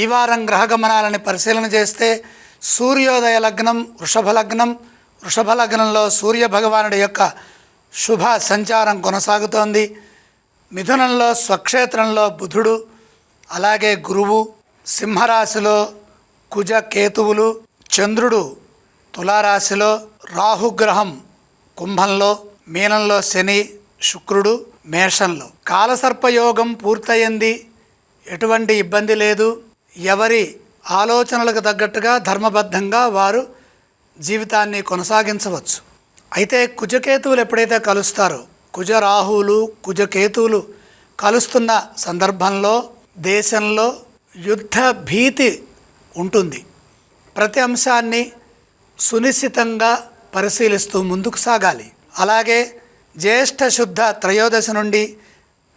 ఈ వారం గ్రహగమనాలని పరిశీలన చేస్తే సూర్యోదయ లగ్నం వృషభ లగ్నం వృషభ లగ్నంలో సూర్య భగవానుడి యొక్క శుభ సంచారం కొనసాగుతోంది. మిథునంలో స్వక్షేత్రంలో బుధుడు అలాగే గురువు సింహరాశిలో కుజ కేతువులు చంద్రుడు తులారాశిలో రాహుగ్రహం కుంభంలో మీనంలో శని శుక్రుడు మేషంలో. కాలసర్పయోగం పూర్తయింది. ఎటువంటి ఇబ్బంది లేదు. ఎవరి ఆలోచనలకు తగ్గట్టుగా ధర్మబద్ధంగా వారు జీవితాన్ని కొనసాగించవచ్చు. అయితే కుజకేతువులు ఎప్పుడైతే కలుస్తారో కుజరాహువులు కుజకేతువులు కలుస్తున్న సందర్భంలో దేశంలో యుద్ధ భీతి ఉంటుంది. ప్రతి అంశాన్ని సునిశ్చితంగా పరిశీలిస్తూ ముందుకు సాగాలి. అలాగే జ్యేష్ఠ శుద్ధ త్రయోదశి నుండి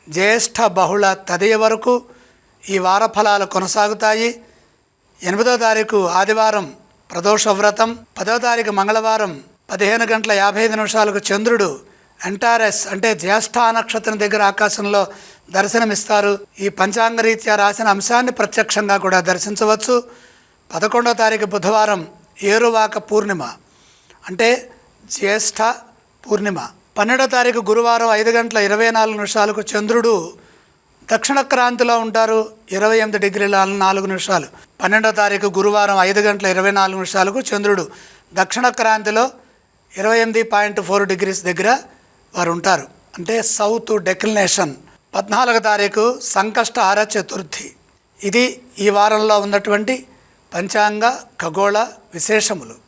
జ్యేష్ఠ బహుళ తదియ వరకు ఈ వార ఫలాలు కొనసాగుతాయి. ఎనిమిదో తారీఖు ఆదివారం ప్రదోష వ్రతం పదో తారీఖు మంగళవారం పదిహేను గంటల యాభై ఐదు నిమిషాలకు చంద్రుడు ఎంటారెస్ అంటే జ్యేష్ఠ నక్షత్రం దగ్గర ఆకాశంలో దర్శనమిస్తారు. ఈ పంచాంగ రీత్యా రాసిన అంశాన్ని ప్రత్యక్షంగా కూడా దర్శించవచ్చు. పదకొండో తారీఖు బుధవారం ఏరువాక పూర్ణిమ అంటే జ్యేష్ఠ పూర్ణిమ. పన్నెండో తారీఖు గురువారం ఐదు గంటల ఇరవై నాలుగు నిమిషాలకు చంద్రుడు దక్షిణ క్రాంతిలో ఉంటారు ఇరవై ఎనిమిది డిగ్రీల నాలుగు నిమిషాలు. పన్నెండో తారీఖు గురువారం ఐదు గంటల ఇరవై నాలుగు నిమిషాలకు చంద్రుడు దక్షిణ క్రాంతిలో ఇరవై ఎనిమిది పాయింట్ ఫోర్ డిగ్రీస్ దగ్గర వారు ఉంటారు. అంటే సౌత్ డెక్లినేషన్ పద్నాలుగో తారీఖు సంకష్టహార చతుర్థి. ఇది ఈ వారంలో ఉన్నటువంటి పంచాంగ ఖగోళ విశేషములు.